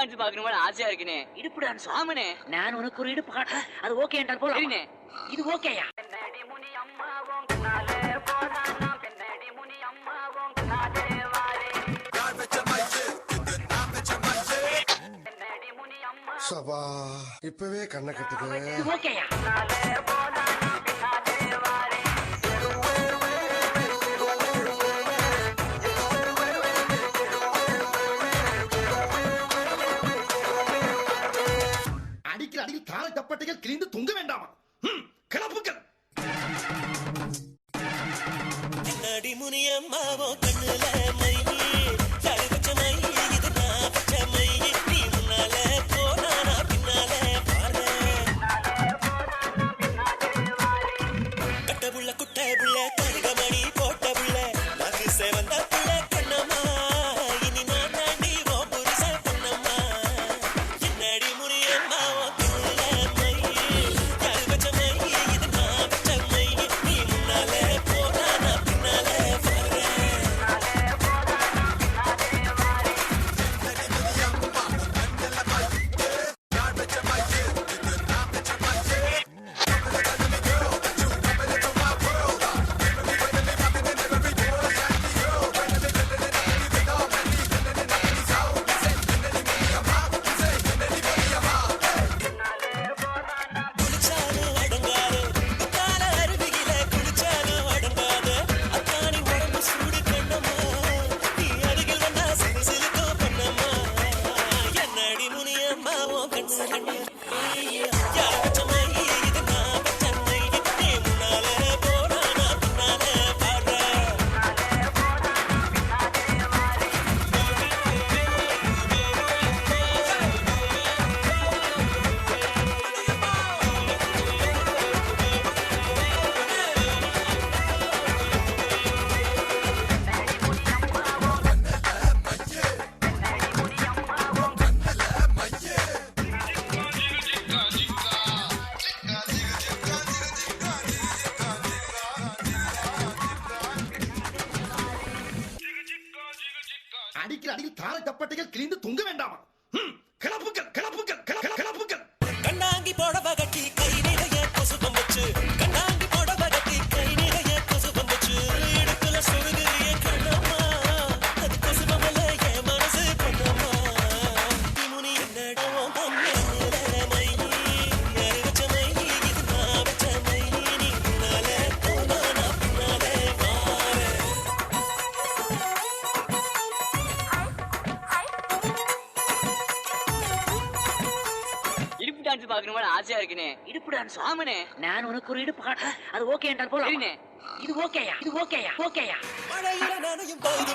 Dance பாக்கணும் ஆசையா இருக்குனே. இடுப்பு டான்ஸ் ஆமனே நான் உனக்கு ஒரு இடுப்பு காட்டுறேன் அது ஓகே என்றால் போல சரிண்ணே. இது ஓகேயா சபா இப்பவே கண்ணை கட்டுது. இது ஓகேயா அடிக்கிற அடியில் தப்பட்டைகள் கிழிந்து தொங்க வேண்டாமா? ம், கிளப்புக்கள் கண்ணாடி முனியம்மாவோ கண்ணுல மை அடியில் தாரை தப்பட்டைகள் கிழிந்து தொங்க வேண்டாமா? ம், டான்ஸ் பாக்கணும் ஆசையா இருக்குனே. இடுப்பு டான்ஸ் ஆமனே நான் உனக்கு ஒரு இடுப்பு காட்டுறேன். அது ஓகே என்றால் போல சரிண்ணே இது ஓகேயா? இது ஓகேயா? ஓகேயா? மழையில நனையும் போது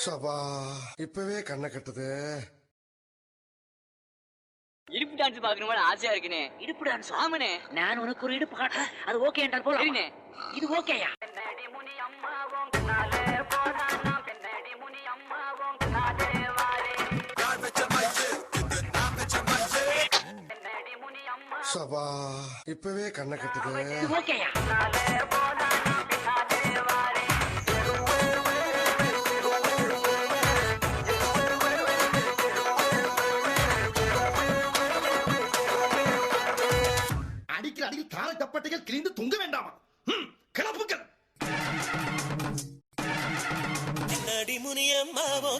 சபா இப்பவே கண்ணை கட்டுது. இடுப்பு டான்ஸ் பாக்கணும் ஆசையா இருக்குனே. இடுப்பு டான்ஸ் ஆமனே நான் உனக்கு ஒரு இடுப்பு காட்டுறேன். அது ஓகே என்றால் போல சரிண்ணே. இது ஓகேயா சபா இப்பவே கண்ணை கட்டுது. இது ஓகேயா அடியில் கிழிந்து தொங்க வேண்டாமா? கிளப்புகள் கிளப்புக்கள் முனியம்மாவோ